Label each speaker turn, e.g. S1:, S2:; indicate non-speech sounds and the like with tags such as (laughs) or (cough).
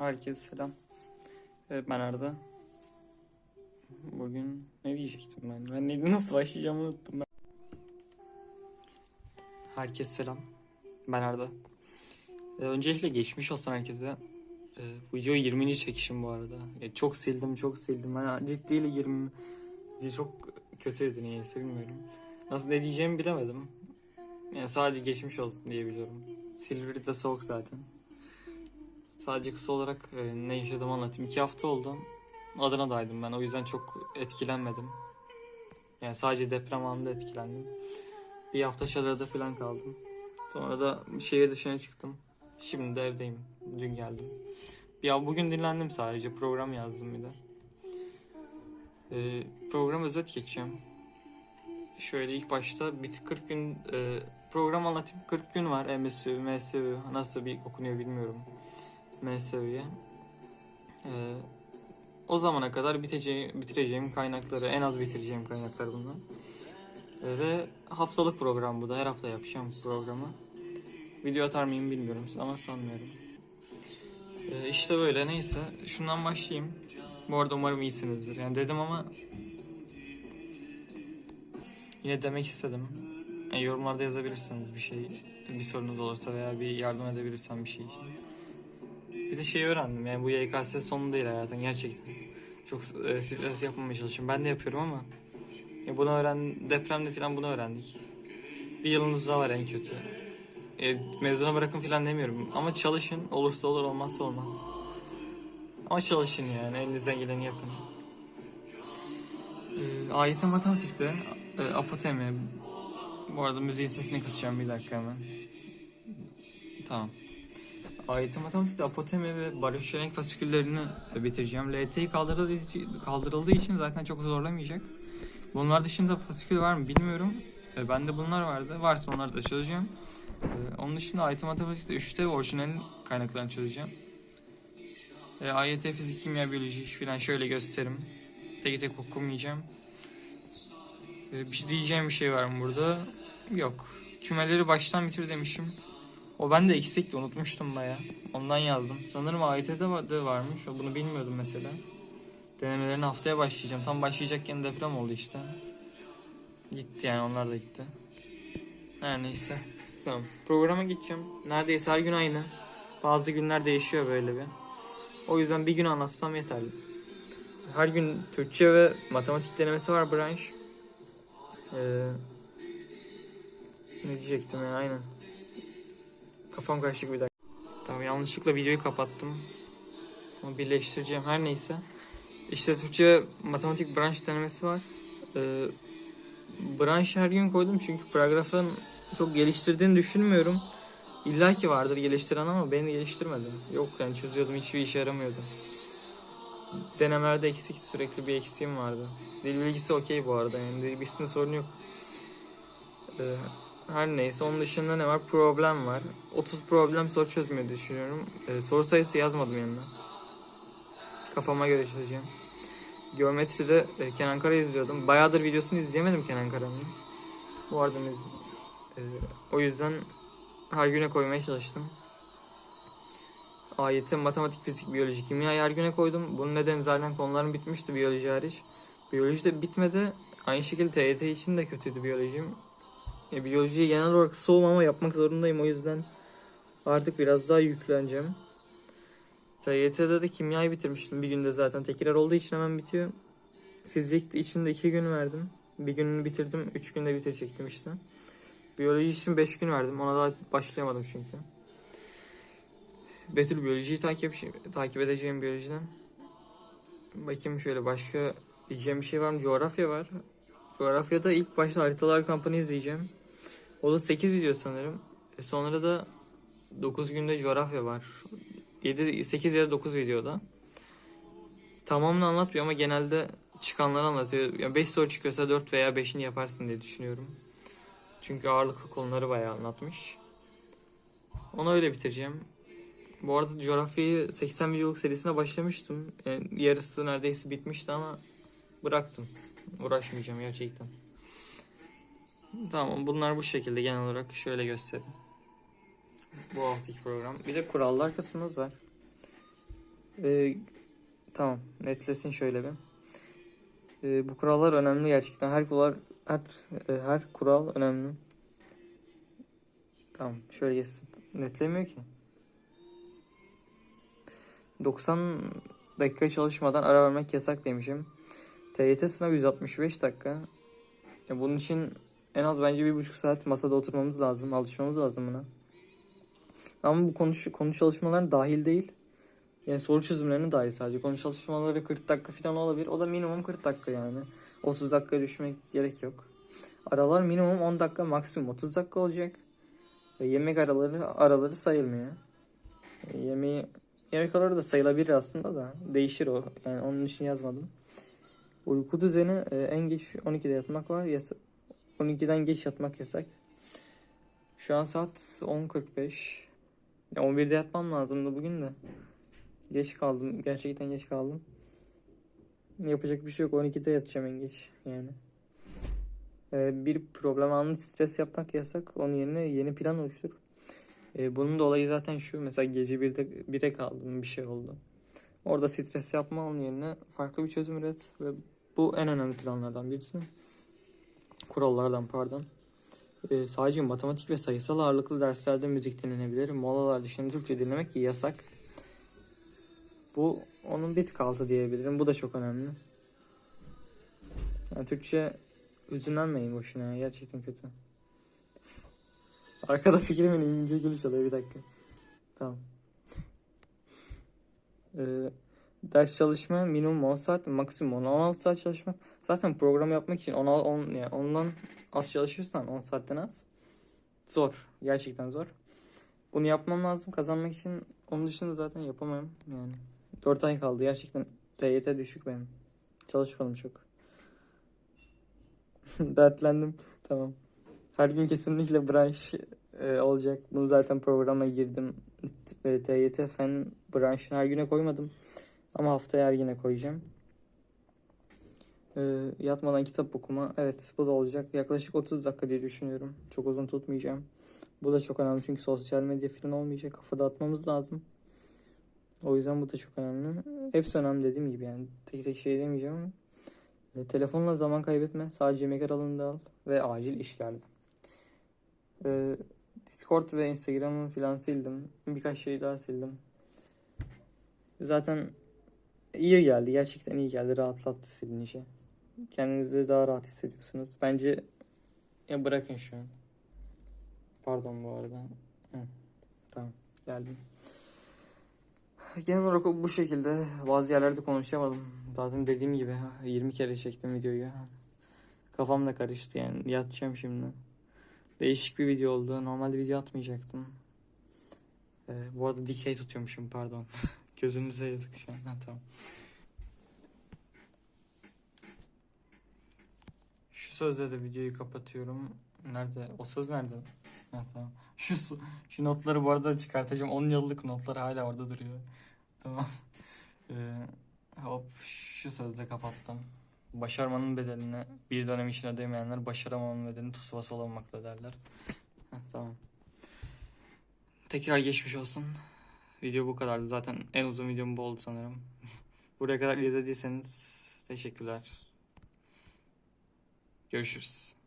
S1: Herkese selam. Evet ben Arda. Bugün ne diyecektim ben? Ben neydi nasıl başlayacağımı unuttum ben. Herkese selam. Ben Arda. Ee, öncelikle geçmiş olsun herkese. Ee, bu video 20. çekişim bu arada. Ee, çok sildim çok sildim. Ben ciddiyle 20. Çok kötüydü niyeyse bilmiyorum. Nasıl ne diyeceğimi bilemedim. Yani sadece geçmiş olsun diye biliyorum. Silivri'de soğuk zaten. Sadece kısa olarak e, ne yaşadığımı anlatayım. İki hafta oldu. Adana'daydım ben. O yüzden çok etkilenmedim. Yani sadece deprem anında etkilendim. Bir hafta çadırda falan kaldım. Sonra da şehir dışına çıktım. Şimdi de evdeyim. Dün geldim. Ya bugün dinlendim sadece. Program yazdım bir de. Ee, program özet geçeceğim. Şöyle ilk başta bir 40 gün e, program anlatayım. 40 gün var. MSÜ, MSÜ nasıl bir okunuyor bilmiyorum. MSÜ'ye. Ee, o zamana kadar biteceğim, bitireceğim kaynakları, en az bitireceğim kaynaklar bunlar. Ee, ve haftalık program bu da. Her hafta yapacağım bu programı. Video atar mıyım bilmiyorum ama sanmıyorum. Ee, işte böyle neyse. Şundan başlayayım. Bu arada umarım iyisinizdir. Yani dedim ama yine demek istedim. Yani yorumlarda yazabilirsiniz bir şey, bir sorunuz olursa veya bir yardım edebilirsem bir şey için. Bir de şey öğrendim yani bu YKS sonu değil hayatın gerçekten. Çok e, stres yapmamaya çalışıyorum. Ben de yapıyorum ama ya bunu öğren depremde falan bunu öğrendik. Bir yılınız daha var en kötü. E, mezuna bırakın falan demiyorum ama çalışın olursa olur olmazsa olmaz. Ama çalışın yani elinizden geleni yapın. E, AYT matematikte e, apotemi bu arada müziğin sesini kısacağım bir dakika hemen. Tamam. AYT matematikte apotemi ve barış renk fasiküllerini bitireceğim. LT'yi kaldırıldığı için, kaldırıldığı için zaten çok zorlamayacak. Bunlar dışında fasikül var mı bilmiyorum. E, bende bunlar vardı. Varsa onları da çözeceğim. E, onun dışında AYT matematikte 3'te orijinal kaynaklarını çözeceğim. E, AYT fizik, kimya, biyoloji falan şöyle gösteririm. Tek tek okumayacağım. E, bir şey diyeceğim bir şey var mı burada? Yok. Kümeleri baştan bitir demişim. O ben de eksikti unutmuştum baya. Ondan yazdım. Sanırım AYT'de var- de varmış. O bunu bilmiyordum mesela. Denemelerini haftaya başlayacağım. Tam başlayacakken deprem oldu işte. Gitti yani onlar da gitti. Her neyse. Tamam. Programa geçeceğim. Neredeyse her gün aynı. Bazı günler değişiyor böyle bir. O yüzden bir gün anlatsam yeterli. Her gün Türkçe ve matematik denemesi var branş. Ee, ne diyecektim ya aynen. Kafam karışık bir dakika. Tamam yanlışlıkla videoyu kapattım. Onu birleştireceğim her neyse. İşte Türkçe matematik branş denemesi var. Ee, branş her gün koydum çünkü paragrafın çok geliştirdiğini düşünmüyorum. İlla ki vardır geliştiren ama beni geliştirmedi. Yok yani çözüyordum hiçbir işe yaramıyordu. Denemelerde eksik sürekli bir eksiğim vardı. Dil bilgisi okey bu arada yani dil bilgisinde sorun yok. Ee, her neyse onun dışında ne var? Problem var. 30 problem soru çözmeyi düşünüyorum. Ee, soru sayısı yazmadım yanına. Kafama göre çözeceğim. Geometride e, Kenan Kara izliyordum. Bayağıdır videosunu izleyemedim Kenan Kara'nın. Bu arada. Ee, o yüzden her güne koymaya çalıştım. AYT, matematik, fizik, biyoloji, kimya her güne koydum. Bunun nedeni zaten konularım bitmişti biyoloji hariç. Biyoloji de bitmedi. Aynı şekilde TYT için de kötüydü biyolojim. E, biyolojiyi genel olarak soğum ama yapmak zorundayım o yüzden artık biraz daha yükleneceğim. TYT'de de kimyayı bitirmiştim bir günde zaten tekrar olduğu için hemen bitiyor. Fizik için de iki gün verdim. Bir gününü bitirdim, üç günde bitirecektim işte. Biyoloji için beş gün verdim, ona daha başlayamadım çünkü. Betül biyolojiyi takip takip edeceğim biyolojiden. Bakayım şöyle başka diyeceğim bir şey var mı? Coğrafya var. Coğrafyada ilk başta haritalar kampını izleyeceğim. O da 8 video sanırım. E sonra da 9 günde coğrafya var. 7, 8 ya da 9 videoda. Tamamını anlatmıyor ama genelde çıkanları anlatıyor. Yani 5 soru çıkıyorsa 4 veya 5'ini yaparsın diye düşünüyorum. Çünkü ağırlıklı konuları bayağı anlatmış. Onu öyle bitireceğim. Bu arada coğrafyayı 80 videoluk serisine başlamıştım. Yani yarısı neredeyse bitmişti ama bıraktım. Uğraşmayacağım gerçekten. Tamam bunlar bu şekilde genel olarak şöyle göstereyim. Bu haftaki program. Bir de kurallar kısmımız var. Ee, tamam netlesin şöyle bir. Ee, bu kurallar önemli gerçekten. Her kural her, e, her kural önemli. Tamam şöyle geçsin. Netlemiyor ki. 90 dakika çalışmadan ara vermek yasak demişim. TYT sınavı 165 dakika. Ya bunun için en az bence bir buçuk saat masada oturmamız lazım. Alışmamız lazım buna. Ama bu konu, konu çalışmaları dahil değil. Yani soru çözümlerine dahil sadece. Konu çalışmaları 40 dakika falan olabilir. O da minimum 40 dakika yani. 30 dakika düşmek gerek yok. Aralar minimum 10 dakika maksimum 30 dakika olacak. Ve yemek araları araları sayılmıyor. E, Yemeği yemek araları da sayılabilir aslında da değişir o. Yani onun için yazmadım. Uyku düzeni e, en geç 12'de yatmak var. Yasa 12'den geç yatmak yasak. Şu an saat 10.45. Ya 11'de yatmam lazımdı bugün de. Geç kaldım. Gerçekten geç kaldım. Yapacak bir şey yok. 12'de yatacağım en geç yani. Ee, bir problem anında stres yapmak yasak. Onun yerine yeni plan oluştur. Ee, bunun da olayı zaten şu. Mesela gece 1'de, 1'e kaldım bir şey oldu. Orada stres yapma onun yerine farklı bir çözüm üret. Ve bu en önemli planlardan birisi. Kurallardan pardon. Ee, sadece matematik ve sayısal ağırlıklı derslerde müzik dinlenebilir. Molalar dışında Türkçe dinlemek yasak. Bu onun bir tık altı diyebilirim. Bu da çok önemli. Yani Türkçe üzünlenmeyin boşuna ya. Gerçekten kötü. Arkada fikrimin ince gülüş alıyor bir dakika. Tamam. Ee, ders çalışma minimum 10 saat, maksimum 16 saat çalışmak. Zaten program yapmak için 10, 10 yani ondan az çalışırsan 10 saatten az. Zor. Gerçekten zor. Bunu yapmam lazım kazanmak için. Onun dışında zaten yapamam yani. 4 ay kaldı gerçekten. TYT düşük benim. Çalışmadım çok. (laughs) Dertlendim. Tamam. Her gün kesinlikle branş e, olacak. Bunu zaten programa girdim. E, TYT fen branşını her güne koymadım. Ama haftaya güne koyacağım. E, yatmadan kitap okuma. Evet bu da olacak. Yaklaşık 30 dakika diye düşünüyorum. Çok uzun tutmayacağım. Bu da çok önemli çünkü sosyal medya falan olmayacak. Kafa dağıtmamız lazım. O yüzden bu da çok önemli. Hepsi önemli dediğim gibi yani. Tek tek şey demeyeceğim ama. E, telefonla zaman kaybetme. Sadece yemek aralığında al. Ve acil işlerde. E, Discord ve Instagram'ı falan sildim. Birkaç şey daha sildim. Zaten iyi geldi. Gerçekten iyi geldi. Rahatlattı silinişi. Kendinizi daha rahat hissediyorsunuz. Bence ya bırakın şu an. Pardon bu arada. Hı, tamam geldim. Genel olarak bu şekilde bazı yerlerde konuşamadım. Zaten dediğim gibi 20 kere çektim videoyu. Kafam da karıştı yani yatacağım şimdi. Değişik bir video oldu. Normalde video atmayacaktım. Ee, bu arada dikey tutuyormuşum pardon. (laughs) Gözünüze yazık şu an. Ha, tamam. Şu sözle de videoyu kapatıyorum. Nerede? O söz nerede? Ha, tamam. Şu, şu notları bu arada çıkartacağım. 10 yıllık notlar hala orada duruyor. Tamam. Ee, hop şu sözle kapattım. Başarmanın bedelini bir dönem için ödemeyenler başaramamanın bedelini tusvası olamamakla derler. Heh, tamam. Tekrar geçmiş olsun. Video bu kadardı. Zaten en uzun videom bu oldu sanırım. (laughs) Buraya kadar izlediyseniz teşekkürler. Görüşürüz.